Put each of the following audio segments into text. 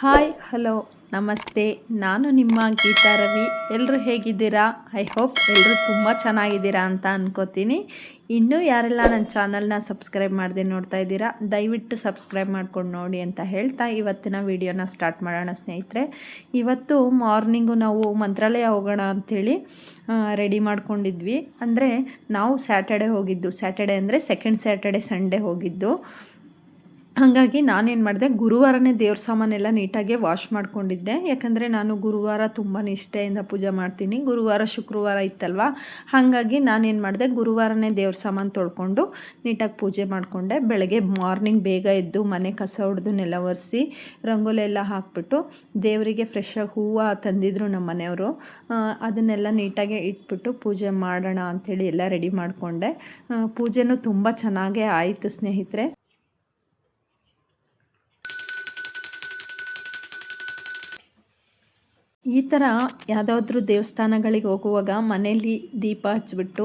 Hi, hello, ನಮಸ್ತೆ. ನಾನು ನಿಮ್ಮ ಗೀತಾ ರವಿ. ಎಲ್ಲರೂ ಹೇಗಿದ್ದೀರಾ? ಐ ಹೋಪ್ ಎಲ್ಲರೂ ತುಂಬ ಚೆನ್ನಾಗಿದ್ದೀರಾ ಅಂತ ಅನ್ಕೋತೀನಿ. ಇನ್ನೂ ಯಾರೆಲ್ಲ ನನ್ನ ಚಾನಲ್ನ ಸಬ್ಸ್ಕ್ರೈಬ್ ಮಾಡಿದೆ ನೋಡ್ತಾ ಇದ್ದೀರಾ, ದಯವಿಟ್ಟು ಸಬ್ಸ್ಕ್ರೈಬ್ ಮಾಡ್ಕೊಂಡು ನೋಡಿ ಅಂತ ಹೇಳ್ತಾ ಇವತ್ತಿನ ವಿಡಿಯೋನ ಸ್ಟಾರ್ಟ್ ಮಾಡೋಣ, ಸ್ನೇಹಿತರೆ. ಇವತ್ತು ಮಾರ್ನಿಂಗು ನಾವು ಮಂತ್ರಾಲಯ ಹೋಗೋಣ ಅಂಥೇಳಿ ರೆಡಿ ಮಾಡ್ಕೊಂಡಿದ್ವಿ. ಅಂದರೆ ನಾವು ಸ್ಯಾಟರ್ಡೆ ಹೋಗಿದ್ದು. ಸ್ಯಾಟರ್ಡೆ ಅಂದರೆ ಸೆಕೆಂಡ್ ಸ್ಯಾಟರ್ಡೆ ಸಂಡೇ ಹೋಗಿದ್ದು. ಹಾಗಾಗಿ ನಾನೇನು ಮಾಡಿದೆ, ಗುರುವಾರನೇ ದೇವ್ರ ಸಾಮಾನೆಲ್ಲ ನೀಟಾಗಿ ವಾಶ್ ಮಾಡ್ಕೊಂಡಿದ್ದೆ. ಯಾಕಂದರೆ ನಾನು ಗುರುವಾರ ತುಂಬ ನಿಷ್ಠೆಯಿಂದ ಪೂಜೆ ಮಾಡ್ತೀನಿ. ಗುರುವಾರ ಶುಕ್ರವಾರ ಇತ್ತಲ್ವ? ಹಾಗಾಗಿ ನಾನೇನು ಮಾಡಿದೆ, ಗುರುವಾರನೇ ದೇವ್ರ ಸಾಮಾನು ತೊಳ್ಕೊಂಡು ನೀಟಾಗಿ ಪೂಜೆ ಮಾಡಿಕೊಂಡೆ. ಬೆಳಗ್ಗೆ ಮಾರ್ನಿಂಗ್ ಬೇಗ ಎದ್ದು ಮನೆ ಕಸ ಹೊಡೆದು ನೆಲ ಒರೆಸಿ ರಂಗೋಲಿ ಎಲ್ಲ ಹಾಕ್ಬಿಟ್ಟು ದೇವರಿಗೆ ಫ್ರೆಶ್ಶಾಗಿ ಹೂವು ತಂದಿದ್ರು ನಮ್ಮ ಮನೆಯವರು. ಅದನ್ನೆಲ್ಲ ನೀಟಾಗೆ ಇಟ್ಬಿಟ್ಟು ಪೂಜೆ ಮಾಡೋಣ ಅಂಥೇಳಿ ಎಲ್ಲ ರೆಡಿ ಮಾಡಿಕೊಂಡೆ. ಪೂಜೆನೂ ತುಂಬ ಚೆನ್ನಾಗೇ ಆಯಿತು ಸ್ನೇಹಿತರೆ. ಈ ಥರ ಯಾವುದಾದ್ರೂ ದೇವಸ್ಥಾನಗಳಿಗೆ ಹೋಗುವಾಗ ಮನೇಲಿ ದೀಪ ಹಚ್ಬಿಟ್ಟು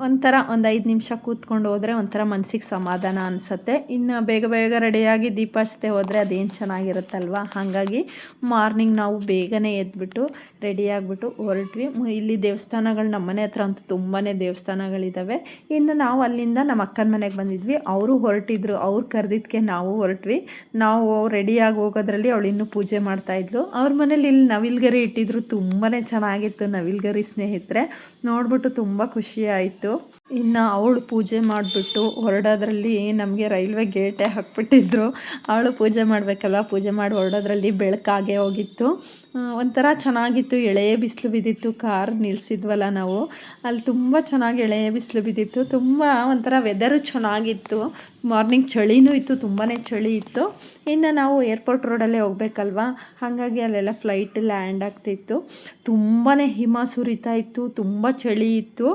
ಒಂಥರ ಒಂದು ಐದು ನಿಮಿಷ ಕೂತ್ಕೊಂಡು ಹೋದರೆ ಒಂಥರ ಮನಸ್ಸಿಗೆ ಸಮಾಧಾನ ಅನಿಸುತ್ತೆ. ಇನ್ನು ಬೇಗ ಬೇಗ ರೆಡಿಯಾಗಿ ದೀಪ ಹಚ್ಚದೆ ಹೋದರೆ ಅದೇನು ಚೆನ್ನಾಗಿರುತ್ತಲ್ವ? ಹಾಗಾಗಿ ಮಾರ್ನಿಂಗ್ ನಾವು ಬೇಗನೆ ಎದ್ಬಿಟ್ಟು ರೆಡಿಯಾಗಿಬಿಟ್ಟು ಹೊರಟ್ವಿ. ಇಲ್ಲಿ ದೇವಸ್ಥಾನಗಳು ನಮ್ಮ ಮನೆ ಹತ್ರ ಅಂತೂ ತುಂಬಾ ದೇವಸ್ಥಾನಗಳಿದ್ದಾವೆ ಇನ್ನು ನಾವು ಅಲ್ಲಿಂದ ನಮ್ಮ ಅಕ್ಕನ ಮನೆಗೆ ಬಂದಿದ್ವಿ. ಅವರು ಹೊರಟಿದ್ರು. ಅವ್ರು ಕರೆದಿದ್ದಕ್ಕೆ ನಾವು ಹೊರಟ್ವಿ. ನಾವು ರೆಡಿಯಾಗಿ ಹೋಗೋದ್ರಲ್ಲಿ ಅವಳು ಇನ್ನೂ ಪೂಜೆ ಮಾಡ್ತಾಯಿದ್ಲು ಅವ್ರ ಮನೇಲಿ ಇಲ್ಲಿ ನವಿಲ್ಗರಿ ಇಟ್ಟಿದ್ರು. ತುಂಬಾ ಚೆನ್ನಾಗಿತ್ತು ನವಿಲ್ಗರಿ ಸ್ನೇಹಿತರೆ. ನೋಡ್ಬಿಟ್ಟು ತುಂಬ ಖುಷಿ ಆಯಿತು ಇನ್ನು ಅವಳು ಪೂಜೆ ಮಾಡಿಬಿಟ್ಟು ಹೊರಡೋದ್ರಲ್ಲಿ ನಮಗೆ ರೈಲ್ವೆ ಗೇಟೇ ಹಾಕ್ಬಿಟ್ಟಿದ್ರು. ಅವಳು ಪೂಜೆ ಮಾಡಬೇಕಲ್ಲ, ಪೂಜೆ ಮಾಡಿ ಹೊರಡೋದ್ರಲ್ಲಿ ಬೆಳಕಾಗೆ ಹೋಗಿತ್ತು. ಒಂಥರ ಚೆನ್ನಾಗಿತ್ತು ಎಳೆಯ ಬಿಸಿಲು ಬಿದ್ದಿತ್ತು. ಕಾರ್ ನಿಲ್ಲಿಸಿದ್ವಲ್ಲ ನಾವು. ಅಲ್ಲಿ ತುಂಬ ಚೆನ್ನಾಗಿ ಎಳೆಯ ಬಿಸಿಲು ಬಿದ್ದಿತ್ತು. ತುಂಬ ಒಂಥರ ವೆದರು ಚೆನ್ನಾಗಿತ್ತು. ಮಾರ್ನಿಂಗ್ ಚಳಿನೂ ಇತ್ತು ತುಂಬಾ ಚಳಿ ಇತ್ತು. ಇನ್ನು ನಾವು ಏರ್ಪೋರ್ಟ್ ರೋಡಲ್ಲೇ ಹೋಗ್ಬೇಕಲ್ವಾ? ಹಾಗಾಗಿ ಅಲ್ಲೆಲ್ಲ ಫ್ಲೈಟ್ ಲ್ಯಾಂಡ್ ಆಗ್ತಿತ್ತು. ತುಂಬಾ ಹಿಮ ಸುರಿತಾ ಇತ್ತು, ತುಂಬ ಚಳಿ ಇತ್ತು.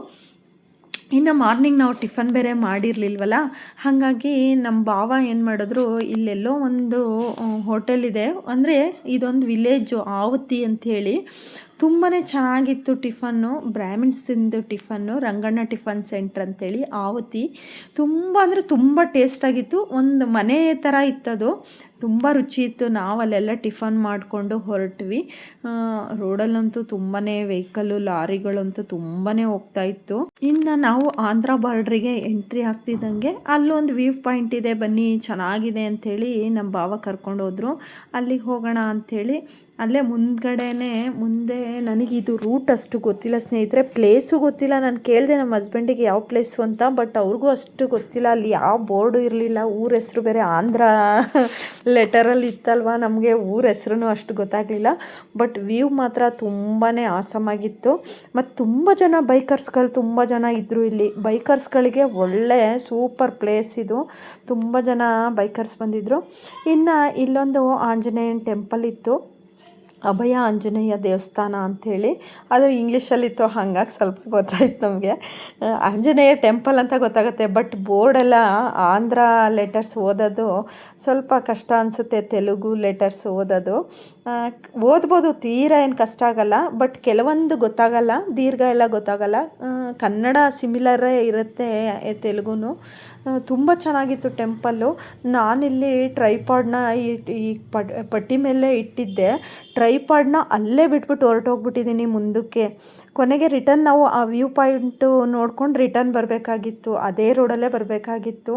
ಇನ್ನು ಮಾರ್ನಿಂಗ್ ನಾವು ಟಿಫನ್ ಬೇರೆ ಮಾಡಿರಲಿಲ್ವಲ್ಲ, ಹಾಗಾಗಿ ನಮ್ಮ ಭಾವ ಏನು ಮಾಡಿದ್ರು, ಇಲ್ಲೆಲ್ಲೋ ಒಂದು ಹೋಟೆಲ್ ಇದೆ. ಅಂದರೆ ಇದೊಂದು ವಿಲೇಜು ಆವತಿ ಅಂಥೇಳಿ ತುಂಬಾ ಚೆನ್ನಾಗಿತ್ತು ಟಿಫನ್ನು, ಬ್ರಾಹ್ಮಿಣ್ಸಿಂದು ಟಿಫನ್ನು, ರಂಗಣ್ಣ ಟಿಫನ್ ಸೆಂಟ್ರ್ ಅಂತೇಳಿ, ಆವತಿ. ತುಂಬ ಅಂದರೆ ತುಂಬ ಟೇಸ್ಟಾಗಿತ್ತು ಒಂದು ಮನೆ ಥರ ಇತ್ತದು. ತುಂಬ ರುಚಿ ಇತ್ತು. ನಾವು ಅಲ್ಲೆಲ್ಲ ಟಿಫನ್ ಮಾಡಿಕೊಂಡು ಹೊರಟ್ವಿ. ರೋಡಲ್ಲಂತೂ ತುಂಬಾ ವೆಹಿಕಲ್ಲು, ಲಾರಿಗಳಂತೂ ತುಂಬಾ ಹೋಗ್ತಾ ಇತ್ತು. ಇನ್ನು ನಾವು ಆಂಧ್ರ ಬಾರ್ಡ್ರಿಗೆ ಎಂಟ್ರಿ ಆಗ್ತಿದ್ದಂಗೆ ಅಲ್ಲೊಂದು ವ್ಯೂ ಪಾಯಿಂಟ್ ಇದೆ. ಬನ್ನಿ, ಚೆನ್ನಾಗಿದೆ ಅಂಥೇಳಿ ನಮ್ಮ ಭಾವ ಕರ್ಕೊಂಡು ಹೋದರು ಅಲ್ಲಿಗೆ ಹೋಗೋಣ ಅಂಥೇಳಿ ಅಲ್ಲೇ ಮುಂದ್ಗಡೆ ಮುಂದೆ ನನಗಿದು ರೂಟ್ ಅಷ್ಟು ಗೊತ್ತಿಲ್ಲ ಸ್ನೇಹಿತರೆ. ಪ್ಲೇಸು ಗೊತ್ತಿಲ್ಲ. ನಾನು ಕೇಳಿದೆ ನಮ್ಮ ಹಸ್ಬೆಂಡಿಗೆ ಯಾವ ಪ್ಲೇಸು ಅಂತ ಬಟ್ ಅವ್ರಿಗೂ ಅಷ್ಟು ಗೊತ್ತಿಲ್ಲ. ಅಲ್ಲಿ ಯಾವ ಬೋರ್ಡು ಇರಲಿಲ್ಲ, ಊರ ಹೆಸರು ಬೇರೆ ಆಂಧ್ರ ಲೆಟರಲ್ಲಿ ಇತ್ತಲ್ವ? ನಮಗೆ ಊರ ಹೆಸ್ರು ಅಷ್ಟು ಗೊತ್ತಾಗಲಿಲ್ಲ. ಬಟ್ ವ್ಯೂ ಮಾತ್ರ ತುಂಬಾ ಆಸಮಾಗಿತ್ತು ಮತ್ತು ತುಂಬ ಜನ ಬೈಕರ್ಸ್ಗಳು ತುಂಬ ಜನ ಇದ್ದರು ಇಲ್ಲಿ. ಬೈಕರ್ಸ್ಗಳಿಗೆ ಒಳ್ಳೆ ಸೂಪರ್ ಪ್ಲೇಸ್ ಇದು. ತುಂಬ ಜನ ಬೈಕರ್ಸ್ ಬಂದಿದ್ದರು ಇನ್ನು ಇಲ್ಲೊಂದು ಆಂಜನೇಯನ ಟೆಂಪಲ್ ಇತ್ತು. ಅಭಯ ಆಂಜನೇಯ ದೇವಸ್ಥಾನ ಅಂಥೇಳಿ. ಅದು ಇಂಗ್ಲೀಷಲ್ಲಿತ್ತು ಹಾಗಾಗಿ ಸ್ವಲ್ಪ ಗೊತ್ತಾಯ್ತು ನಮಗೆ. ಆಂಜನೇಯ ಟೆಂಪಲ್ ಅಂತ ಗೊತ್ತಾಗುತ್ತೆ, ಬಟ್ ಬೋರ್ಡೆಲ್ಲ ಆಂಧ್ರ ಲೆಟರ್ಸ್ ಓದೋದು ಸ್ವಲ್ಪ ಕಷ್ಟ ಅನಿಸುತ್ತೆ, ತೆಲುಗು ಲೆಟರ್ಸ್ ಓದೋದು. ಓದ್ಬೋದು, ತೀರ ಏನು ಕಷ್ಟ ಆಗಲ್ಲ, ಬಟ್ ಕೆಲವೊಂದು ಗೊತ್ತಾಗಲ್ಲ, ದೀರ್ಘ ಎಲ್ಲ ಗೊತ್ತಾಗಲ್ಲ. ಕನ್ನಡ ಸಿಮಿಲರೇ ಇರುತ್ತೆ ತೆಲುಗು ತುಂಬ ಚೆನ್ನಾಗಿತ್ತು ಟೆಂಪಲ್ಲು. ನಾನಿಲ್ಲಿ ಟ್ರೈಪಾಡ್ನ ಈ ಪಟ್ಟಿ ಮೇಲೆ ಇಟ್ಟಿದ್ದೆ. ಟ್ರೈಪಾಡ್ನ ಅಲ್ಲೇ ಬಿಟ್ಬಿಟ್ಟು ಹೊರಟೋಗ್ಬಿಟ್ಟಿದ್ದೀನಿ ಮುಂದಕ್ಕೆ. ಕೊನೆಗೆ ರಿಟರ್ನ್ ನಾವು ಆ ವ್ಯೂ ಪಾಯಿಂಟು ನೋಡ್ಕೊಂಡು ರಿಟರ್ನ್ ಬರಬೇಕಾಗಿತ್ತು. ಅದೇ ರೋಡಲ್ಲೇ ಬರಬೇಕಾಗಿತ್ತು.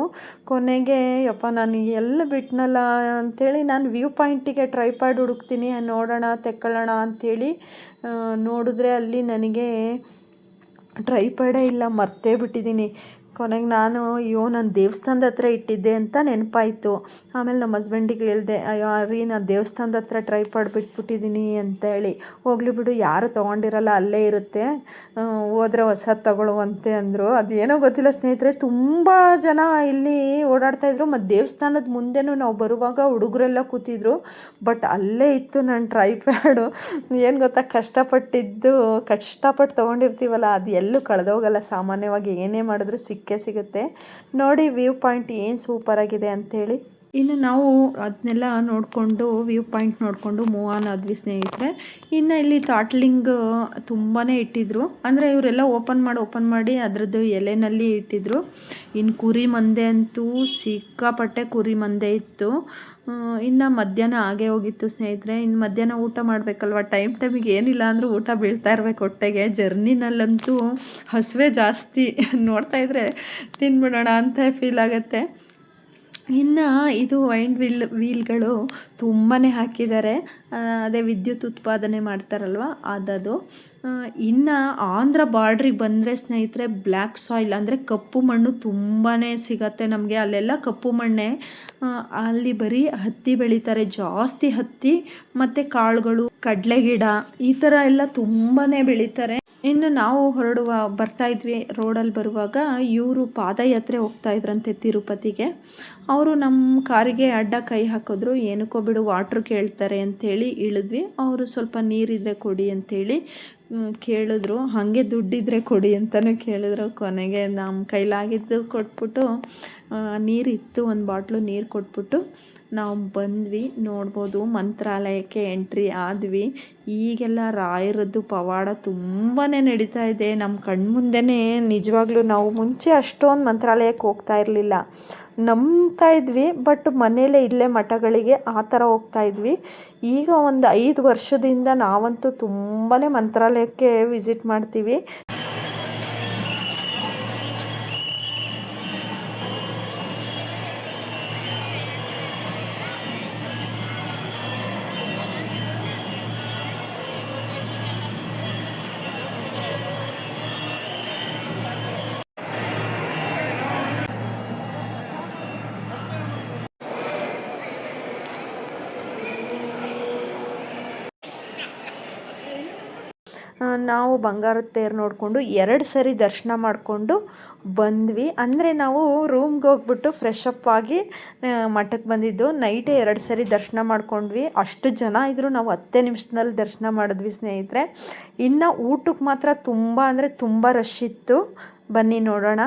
ಕೊನೆಗೆ, ಯಪ್ಪ, ನಾನು ಎಲ್ಲ ಬಿಟ್ನಲ್ಲ ಅಂಥೇಳಿ ನಾನು ವ್ಯೂ ಪಾಯಿಂಟಿಗೆ ಟ್ರೈಪಾಡ್ ಹುಡುಕ್ತೀನಿ, ನೋಡೋಣ, ತೆಕ್ಕೊಳ್ಳೋಣ ಅಂಥೇಳಿ ನೋಡಿದ್ರೆ ಅಲ್ಲಿ ನನಗೆ ಟ್ರೈಪಾಡೇ ಇಲ್ಲ, ಮರ್ತೇ ಬಿಟ್ಟಿದ್ದೀನಿ. ಕೊನೆಗೆ ನಾನು, ಅಯ್ಯೋ, ನಾನು ದೇವಸ್ಥಾನದ ಹತ್ರ ಇಟ್ಟಿದ್ದೆ ಅಂತ ನೆನಪಾಯಿತು. ಆಮೇಲೆ ನಮ್ಮ ಹಸ್ಬೆಂಡಿಗೆ ಹೇಳಿದೆ, ಅಯ್ಯೋ, ರೀ, ನಾನು ದೇವಸ್ಥಾನದ ಹತ್ರ ಟ್ರೈ ಬಿಟ್ಬಿಟ್ಟಿದ್ದೀನಿ ಅಂತೇಳಿ ಹೋಗ್ಲಿ ಬಿಡು, ಯಾರು ತೊಗೊಂಡಿರಲ್ಲ, ಅಲ್ಲೇ ಇರುತ್ತೆ. ಹೋದ್ರೆ ಹೊಸದು ತಗೊಳ್ಳುವಂತೆ ಅಂದರು. ಅದೇನೋ ಗೊತ್ತಿಲ್ಲ ಸ್ನೇಹಿತರೆ, ತುಂಬ ಜನ ಇಲ್ಲಿ ಓಡಾಡ್ತಾಯಿದ್ರು ಮತ್ತು ದೇವಸ್ಥಾನದ ಮುಂದೆನೂ ನಾವು ಬರುವಾಗ ಹುಡುಗರೆಲ್ಲ ಕೂತಿದ್ರು. ಬಟ್ ಅಲ್ಲೇ ಇತ್ತು ನನ್ನ ಟ್ರೈ ಪ್ಯಾಡು ಏನು ಗೊತ್ತಾ, ಕಷ್ಟಪಟ್ಟಿದ್ದು ಕಷ್ಟಪಟ್ಟು ತೊಗೊಂಡಿರ್ತೀವಲ್ಲ, ಅದು ಎಲ್ಲೂ ಕಳೆದೋಗಲ್ಲ. ಸಾಮಾನ್ಯವಾಗಿ ಏನೇ ಮಾಡಿದ್ರು ಸಿಕ್ಕ ಸಿಗುತ್ತೆ. ನೋಡಿ, ವ್ಯೂ ಪಾಯಿಂಟ್ ಏನು ಸೂಪರಾಗಿದೆ ಅಂಥೇಳಿ ಇನ್ನು ನಾವು ಅದನ್ನೆಲ್ಲ ನೋಡಿಕೊಂಡು, ವ್ಯೂ ಪಾಯಿಂಟ್ ನೋಡಿಕೊಂಡು ಮೂವ್ ಆನ್ ಆದ್ವಿ ಸ್ನೇಹಿತರೆ. ಇನ್ನು ಇಲ್ಲಿ ತಾಟ್ಲಿಂಗ್ ತುಂಬಾ ಇಟ್ಟಿದ್ರು. ಅಂದರೆ ಇವರೆಲ್ಲ ಓಪನ್ ಮಾಡಿ ಓಪನ್ ಮಾಡಿ ಅದರದ್ದು ಎಲೆನಲ್ಲಿ ಇಟ್ಟಿದ್ರು. ಇನ್ನು ಕುರಿ ಮಂದೆ ಅಂತೂ ಸಿಕ್ಕಾಪಟ್ಟೆ ಕುರಿ ಮಂದೆ ಇತ್ತು. ಇನ್ನು ಮಧ್ಯಾಹ್ನ ಆಗೇ ಹೋಗಿತ್ತು ಸ್ನೇಹಿತರೆ. ಇನ್ನು ಮಧ್ಯಾಹ್ನ ಊಟ ಮಾಡಬೇಕಲ್ವ? ಟೈಮ್ ಟೈಮಿಗೆ ಏನಿಲ್ಲ ಅಂದರೂ ಊಟ ಬೀಳ್ತಾ ಇರಬೇಕು ಹೊಟ್ಟೆಗೆ. ಜರ್ನಿನಲ್ಲಂತೂ ಹಸಿವೆ ಜಾಸ್ತಿ. ನೋಡ್ತಾ ಇದ್ದರೆ ತಿನ್ಬಿಡೋಣ ಅಂತ ಫೀಲ್ ಆಗುತ್ತೆ. ಇನ್ನು ಇದು ವೈಂಡ್ ವೀಲ್, ವೀಲ್ಗಳು ತುಂಬಾ ಹಾಕಿದ್ದಾರೆ. ಅದೇ ವಿದ್ಯುತ್ ಉತ್ಪಾದನೆ ಮಾಡ್ತಾರಲ್ವ, ಅದದು. ಇನ್ನು ಆಂಧ್ರ ಬಾರ್ಡ್ರಿಗೆ ಬಂದರೆ ಸ್ನೇಹಿತರೆ, ಬ್ಲ್ಯಾಕ್ ಸಾಯಿಲ್ ಅಂದರೆ ಕಪ್ಪು ಮಣ್ಣು ತುಂಬಾ ಸಿಗತ್ತೆ ನಮಗೆ. ಅಲ್ಲೆಲ್ಲ ಕಪ್ಪು ಮಣ್ಣೆ ಅಲ್ಲಿ ಬರೀ ಹತ್ತಿ ಬೆಳೀತಾರೆ, ಜಾಸ್ತಿ ಹತ್ತಿ, ಮತ್ತು ಕಾಳುಗಳು ಕಡಲೆ ಗಿಡ ಈ ಥರ ಎಲ್ಲ ತುಂಬಾ ಬೆಳೀತಾರೆ. ಇನ್ನು ನಾವು ಹೊರಡುವ, ಬರ್ತಾ ಇದ್ವಿ ರೋಡಲ್ಲಿ ಬರುವಾಗ, ಇವರು ಪಾದಯಾತ್ರೆ ಹೋಗ್ತಾ ಇದ್ರಂತೆ ತಿರುಪತಿಗೆ. ಅವರು ನಮ್ಮ ಕಾರಿಗೆ ಅಡ್ಡ ಕೈ ಹಾಕಿದ್ರು. ಏನಕ್ಕೋ ಬಿಡು, ವಾಟ್ರ್ ಕೇಳ್ತಾರೆ ಅಂಥೇಳಿ ಇಳಿದ್ವಿ. ಅವರು ಸ್ವಲ್ಪ ನೀರಿದ್ರೆ ಕೊಡಿ ಅಂಥೇಳಿ ಕೇಳಿದ್ರು. ಹಾಗೆ ದುಡ್ಡಿದ್ರೆ ಕೊಡಿ ಅಂತಲೂ ಕೇಳಿದ್ರು ಕೊನೆಗೆ. ನಮ್ಮ ಕೈಲಾಗಿದ್ದು ಕೊಟ್ಬಿಟ್ಟು ನೀರಿತ್ತು, ಒಂದು ಬಾಟ್ಲು ನೀರು ಕೊಟ್ಬಿಟ್ಟು. ನಾವು ಬಂದ್ವಿ, ನೋಡ್ಬೋದು ಮಂತ್ರಾಲಯಕ್ಕೆ ಎಂಟ್ರಿ ಆದ್ವಿ. ಈಗೆಲ್ಲ ರಾಯರದ್ದು ಪವಾಡ ತುಂಬಾ ನಡೀತಾ ಇದೆ. ನಮ್ಮ ಕಣ್ಮುಂದೆನೇ ನಿಜವಾಗ್ಲೂ ನಾವು ಮುಂಚೆ ಅಷ್ಟೊಂದು ಮಂತ್ರಾಲಯಕ್ಕೆ ಹೋಗ್ತಾ ಇರಲಿಲ್ಲ. ನಂಬ್ತಾ ಇದ್ವಿ, ಬಟ್ ಮನೇಲೇ ಇಲ್ಲೇ ಮಠಗಳಿಗೆ ಆ ಥರ ಹೋಗ್ತಾ ಇದ್ವಿ. ಈಗ ಒಂದು ಐದು ವರ್ಷದಿಂದ ನಾವಂತೂ ತುಂಬಾ ಮಂತ್ರಾಲಯಕ್ಕೆ ವಿಸಿಟ್ ಮಾಡ್ತೀವಿ. ನಾವು ಬಂಗಾರದ ತೇರು ನೋಡಿಕೊಂಡು ಎರಡು ಸರಿ ದರ್ಶನ ಮಾಡಿಕೊಂಡು ಬಂದ್ವಿ. ಅಂದರೆ ನಾವು ರೂಮ್ಗೆ ಹೋಗ್ಬಿಟ್ಟು ಫ್ರೆಶ್ ಅಪ್ ಆಗಿ ಮಠಕ್ಕೆ ಬಂದಿದ್ದು. ನೈಟೇ ಎರಡು ಸರಿ ದರ್ಶನ ಮಾಡ್ಕೊಂಡ್ವಿ. ಅಷ್ಟು ಜನ ಇದ್ದರು ನಾವು ಹತ್ತೇ ನಿಮಿಷದಲ್ಲಿ ದರ್ಶನ ಮಾಡಿದ್ವಿ ಸ್ನೇಹಿತರೆ. ಇನ್ನು ಊಟಕ್ಕೆ ಮಾತ್ರ ತುಂಬ ಅಂದರೆ ತುಂಬ ರಶ್ ಇತ್ತು. ಬನ್ನಿ ನೋಡೋಣ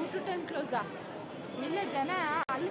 ಊಟ ಟೈಮ್ ಕ್ಲೋಸಾ ಇಲ್ಲ ಜನ ಅಲ್ಲಿ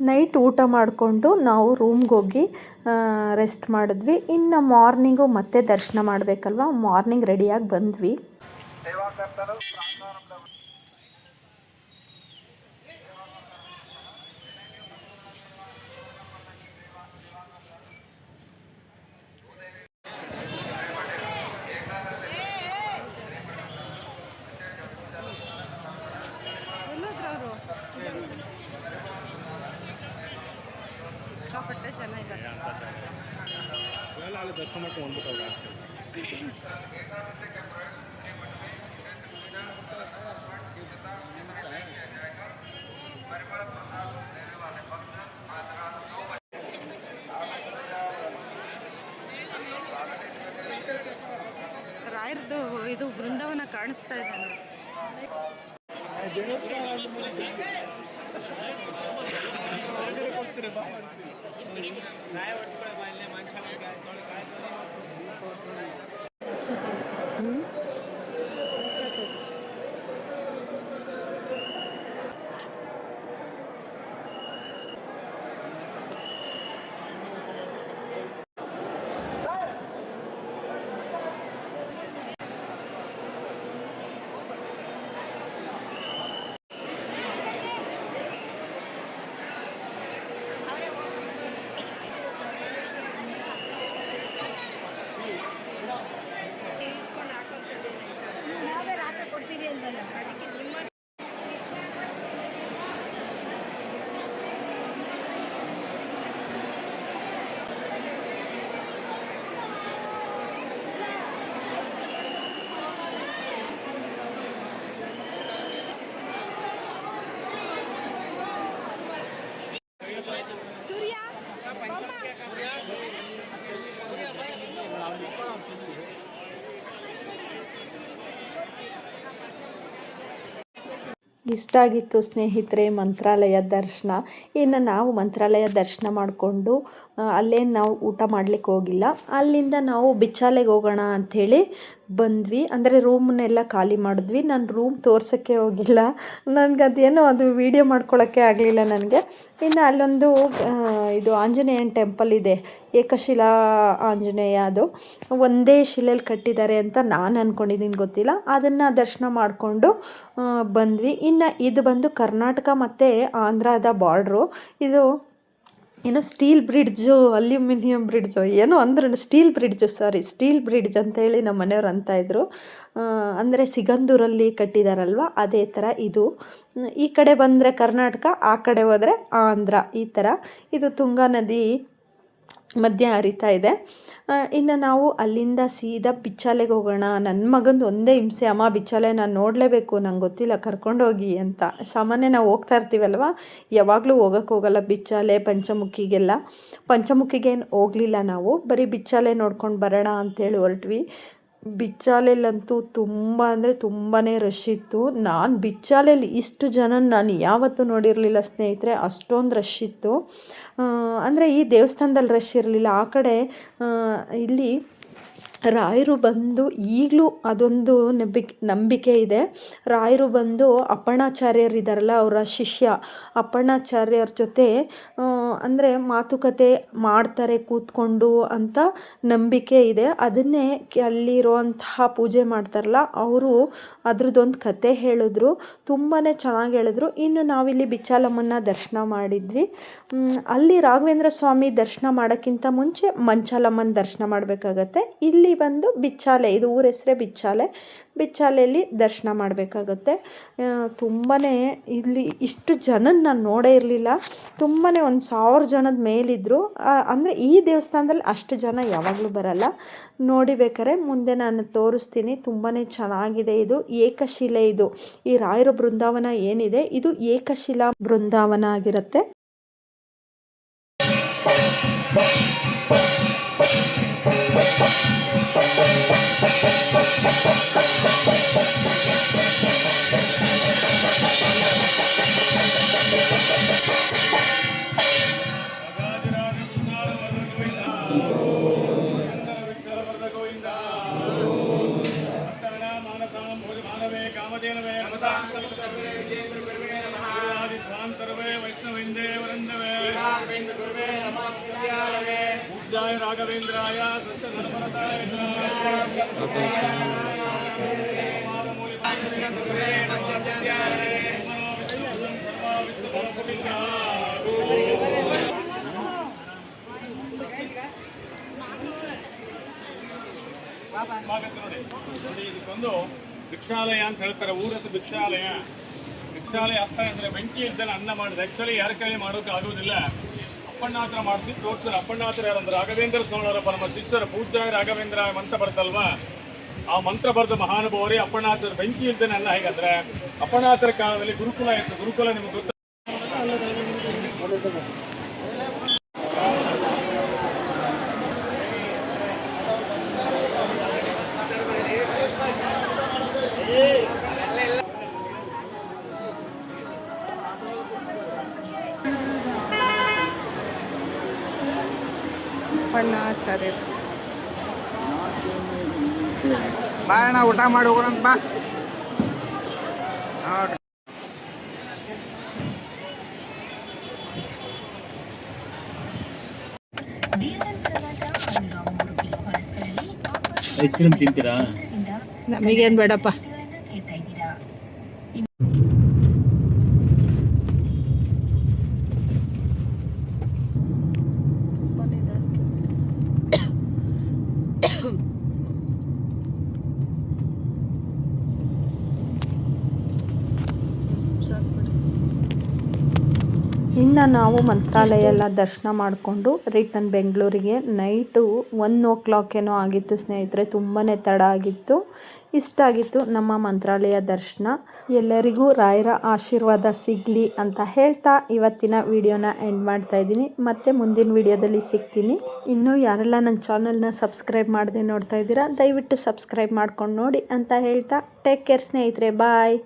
ನೈಟ್ ಊಟ ಮಾಡಿಕೊಂಡು ನಾವು ರೂಮ್ಗೆ ಹೋಗಿ ರೆಸ್ಟ್ ಮಾಡಿದ್ವಿ. ಇನ್ನು ಮಾರ್ನಿಂಗು ಮತ್ತೆ ದರ್ಶನ ಮಾಡಬೇಕಲ್ವ? ಮಾರ್ನಿಂಗ್ ರೆಡಿಯಾಗಿ ಬಂದ್ವಿ ಸಿಕ್ಕಾಪಟ್ಟೆ ಜನ ಇದ್ದಾರೆ ಅಲ್ಲಿ ದರ್ಶನ ರಾಯರ್ದು ಇದು ಬೃಂದಾವನ ಕಾಣಿಸ್ತಾ ಇದೆ. ನೋಡಿ ಇಷ್ಟ ಆಗಿತ್ತು ಸ್ನೇಹಿತರೆ, ಮಂತ್ರಾಲಯ ದರ್ಶನ. ಇನ್ನು ನಾವು ಮಂತ್ರಾಲಯ ದರ್ಶನ ಮಾಡಿಕೊಂಡು ಅಲ್ಲೇನು ನಾವು ಊಟ ಮಾಡಲಿಕ್ಕೆ ಹೋಗಿಲ್ಲ. ಅಲ್ಲಿಂದ ನಾವು ಬಿಚ್ಚಾಲೆಗೆ ಹೋಗೋಣ ಅಂಥೇಳಿ ಬಂದ್ವಿ. ಅಂದರೆ ರೂಮನ್ನೆಲ್ಲ ಖಾಲಿ ಮಾಡಿದ್ವಿ. ನಾನು ರೂಮ್ ತೋರ್ಸೋಕ್ಕೆ ಹೋಗಿಲ್ಲ. ನನಗೆ ಅದೇನೋ ಅದು ವೀಡಿಯೋ ಮಾಡ್ಕೊಳ್ಳೋಕ್ಕೆ ಆಗಲಿಲ್ಲ ನನಗೆ. ಇನ್ನು ಅಲ್ಲೊಂದು ಇದು ಆಂಜನೇಯನ ಟೆಂಪಲ್ ಇದೆ. ಏಕಶಿಲಾ ಆಂಜನೇಯ ಅದು. ಒಂದೇ ಶಿಲೆಯಲ್ಲಿ ಕಟ್ಟಿದ್ದಾರೆ ಅಂತ ನಾನು ಅಂದ್ಕೊಂಡಿದ್ದೀನಿ ಗೊತ್ತಿಲ್ಲ. ಅದನ್ನು ದರ್ಶನ ಮಾಡಿಕೊಂಡು ಬಂದ್ವಿ. ಇನ್ನು ಇದು ಬಂದು ಕರ್ನಾಟಕ ಮತ್ತು ಆಂಧ್ರದ ಬಾರ್ಡ್ರು ಇದು ಏನೋ ಸ್ಟೀಲ್ ಬ್ರಿಡ್ಜು, ಅಲ್ಯೂಮಿನಿಯಂ ಬ್ರಿಡ್ಜು, ಏನೋ ಅಂದ್ರೂ steel bridge, sorry, steel bridge ಅಂತೇಳಿ ನಮ್ಮ ಮನೆಯವರು ಅಂತ ಇದ್ರು ಅಂದರೆ ಸಿಗಂದೂರಲ್ಲಿ ಕಟ್ಟಿದಾರಲ್ವ, ಅದೇ ಥರ ಇದು. ಈ ಕಡೆ ಬಂದರೆ ಕರ್ನಾಟಕ, ಆ ಕಡೆ ಹೋದರೆ ಆಂಧ್ರ, ಈ ಥರ. ಇದು ತುಂಗಾ ನದಿ ಮಧ್ಯ ಹರಿತಾ ಇದೆ. ಇನ್ನು ನಾವು ಅಲ್ಲಿಂದ ಸೀದಾ ಬಿಚ್ಚಾಲೆಗೆ ಹೋಗೋಣ. ನನ್ನ ಮಗಂದು ಒಂದೇ ಹಿಂಸೆ. ಅಮ್ಮ ಬಿಚ್ಚಾಲೆ ನಾನು ನೋಡಲೇಬೇಕು. ನಂಗೆ ಗೊತ್ತಿಲ್ಲ. ಕರ್ಕೊಂಡೋಗಿ ಅಂತ. ಸಾಮಾನ್ಯ ನಾವು ಹೋಗ್ತಾ ಇರ್ತೀವಲ್ವ? ಯಾವಾಗಲೂ ಹೋಗೋಕ್ಕೆ ಹೋಗಲ್ಲ ಬಿಚ್ಚಾಲೆ ಪಂಚಮುಖಿಗೆಲ್ಲ. ಪಂಚಮುಖಿಗೆ ಏನು ಹೋಗಲಿಲ್ಲ ನಾವು. ಬರೀ ಬಿಚ್ಚಾಲೆ ನೋಡ್ಕೊಂಡು ಬರೋಣ ಅಂತೇಳಿ ಹೊರಟ್ವಿ. ಬಿಚ್ಚಾಲೆಯಲ್ಲಂತೂ ತುಂಬ ಅಂದರೆ ತುಂಬಾ ರಶ್ ಇತ್ತು. ನಾನು ಬಿಚ್ಚಾಲೆಯಲ್ಲಿ ಇಷ್ಟು ಜನ ನಾನು ಯಾವತ್ತೂ ನೋಡಿರಲಿಲ್ಲ ಸ್ನೇಹಿತರೆ, ಅಷ್ಟೊಂದು ರಶ್ ಇತ್ತು. ಅಂದರೆ ಈ ದೇವಸ್ಥಾನದಲ್ಲಿ ರಶ್ ಇರಲಿಲ್ಲ. ಆ ಕಡೆ ಇಲ್ಲಿ ರಾಯರು ಬಂದು ಈಗಲೂ ಅದೊಂದು ನಂಬಿಕೆ ನಂಬಿಕೆ ಇದೆ. ರಾಯರು ಬಂದು ಅಪ್ಪಣ್ಣಾಚಾರ್ಯರಿದ್ದಾರಲ್ಲ ಅವರ ಶಿಷ್ಯ, ಅಪ್ಪಣಾಚಾರ್ಯರ ಜೊತೆ ಅಂದರೆ ಮಾತುಕತೆ ಮಾಡ್ತಾರೆ, ಕೂತ್ಕೊಂಡು ಅಂತ ನಂಬಿಕೆ ಇದೆ. ಅದನ್ನೇ ಅಲ್ಲಿರುವಂತಹ ಪೂಜೆ ಮಾಡ್ತಾರಲ್ಲ, ಅವರು ಅದ್ರದ್ದೊಂದು ಕತೆ ಹೇಳಿದ್ರು ತುಂಬಾ ಚೆನ್ನಾಗಿ ಹೇಳಿದ್ರು. ಇನ್ನು ನಾವಿಲ್ಲಿ ಬಿಚ್ಚಾಲಮ್ಮನ ದರ್ಶನ ಮಾಡಿದ್ವಿ. ಅಲ್ಲಿ ರಾಘವೇಂದ್ರ ಸ್ವಾಮಿ ದರ್ಶನ ಮಾಡೋಕ್ಕಿಂತ ಮುಂಚೆ ಮಂಚಾಲಮ್ಮನ ದರ್ಶನ ಮಾಡಬೇಕಾಗತ್ತೆ. ಇಲ್ಲಿ ಬಂದು ಬಿಚ್ಚಾಲೆ, ಇದು ಊರ ಹೆಸರೇ ಬಿಚ್ಚಾಲೆ. ಬಿಚ್ಚಾಲೆಯಲ್ಲಿ ದರ್ಶನ ಮಾಡಬೇಕಾಗತ್ತೆ. ತುಂಬಾ ಇಲ್ಲಿ ಇಷ್ಟು ಜನ ನಾನು ನೋಡೇ ಇರಲಿಲ್ಲ. ತುಂಬಾ ಒಂದು ಸಾವಿರ ಜನದ ಮೇಲಿದ್ದರು ಅಂದರೆ ಈ ದೇವಸ್ಥಾನದಲ್ಲಿ ಅಷ್ಟು ಜನ ಯಾವಾಗಲೂ ಬರಲ್ಲ. ನೋಡಿ ಬೇಕಾರೆ, ಮುಂದೆ ನಾನು ತೋರಿಸ್ತೀನಿ. ತುಂಬಾ ಚೆನ್ನಾಗಿದೆ ಇದು. ಏಕಶಿಲೆ ಇದು. ಈ ರಾಯರ ಬೃಂದಾವನ ಏನಿದೆ, ಇದು ಏಕಶಿಲಾ ಬೃಂದಾವನ ಆಗಿರುತ್ತೆ. ராகவேந்திராய சத்த நிர்மலதாய ಇದಕ್ಕೆ ಬಂದು ಭಿಕ್ಷಾಲಯ ಅಂತ ಹೇಳ್ತಾರೆ ಊರದ್ದು ಭಿಕ್ಷಾಲಯ ಭಿಕ್ಷಾಲಯ ಅರ್ಥ ಅಂದರೆ ಬೆಂಕಿ ಇದ್ದಲ್ಲ ಅನ್ನ ಮಾಡೋದು ಆ್ಯಕ್ಚುಲಿ ಯಾರ ಕೈಲಿ ಮಾಡೋಕೆ ಆಗೋದಿಲ್ಲ ಅಪ್ಪಣ್ಣಾತ್ರ ಮಾಡಿಸಿ ತೋರಿಸ್ತಾರೆ ಅಪ್ಪಣ್ಣಾತ್ರ ಯಾರಂದ್ರೆ ರಾಘವೇಂದ್ರ ಸೋಳರ ಪರಮ ಶಿಷ್ಯರ ಪೂಜ್ಯ ರಾಘವೇಂದ್ರ ಮಂತ್ರ ಬರ್ತಲ್ವಾ? ಆ ಮಂತ್ರ ಬರೆದ ಮಹಾನುಭಾವರೇ, ಅಪ್ಪಣ್ಣಾತ್ರ ಬೆಂಕಿ ಇದ್ದಾನೆ ಅಲ್ಲ ಹೇಗಂದ್ರೆ, ಅಪ್ಪಣ್ಣಾತ್ರ ಕಾಲದಲ್ಲಿ ಗುರುಕುಲ ಇತ್ತು. ಗುರುಕುಲ ನಿಮ್ಗೆ ಗೊತ್ತ ಬಾಯಣ್ಣ ಊಟ ಮಾಡಿ ಹೋಗೋಣ ಬಾ. ನೋಡ್ರಿ. ಐಸ್ ಕ್ರೀಮ್ ತಿಂತೀರಾ? ನಮಗೇನು ಬೇಡಪ್ಪ. ಇನ್ನು ನಾವು ಮಂತ್ರಾಲಯ ಎಲ್ಲ ದರ್ಶನ ಮಾಡಿಕೊಂಡು ರಿಟರ್ನ್ ಬೆಂಗಳೂರಿಗೆ ನೈಟು ಒನ್ ಓ ಕ್ಲಾಕ್ ಏನೋ ಆಗಿತ್ತು ಸ್ನೇಹಿತರೆ ತುಂಬಾ ತಡ ಆಗಿತ್ತು. ಇಷ್ಟ ಆಗಿತ್ತು ನಮ್ಮ ಮಂತ್ರಾಲಯ ದರ್ಶನ. ಎಲ್ಲರಿಗೂ ರಾಯರ ಆಶೀರ್ವಾದ ಸಿಗಲಿ ಅಂತ ಹೇಳ್ತಾ ಇವತ್ತಿನ ವಿಡಿಯೋನ ಎಂಡ್ ಮಾಡ್ತಾ ಇದ್ದೀನಿ. ಮತ್ತೆ ಮುಂದಿನ ವಿಡಿಯೋದಲ್ಲಿ ಸಿಗ್ತೀನಿ. ಇನ್ನೂ ಯಾರೆಲ್ಲ ನನ್ನ ಚಾನಲ್ನ ಸಬ್ಸ್ಕ್ರೈಬ್ ಮಾಡದೆ ನೋಡ್ತಾ ಇದ್ದೀರಾ ದಯವಿಟ್ಟು ಸಬ್ಸ್ಕ್ರೈಬ್ ಮಾಡ್ಕೊಂಡು ನೋಡಿ ಅಂತ ಹೇಳ್ತಾ. ಟೇಕ್ ಕೇರ್ ಸ್ನೇಹಿತರೆ ಬಾಯ್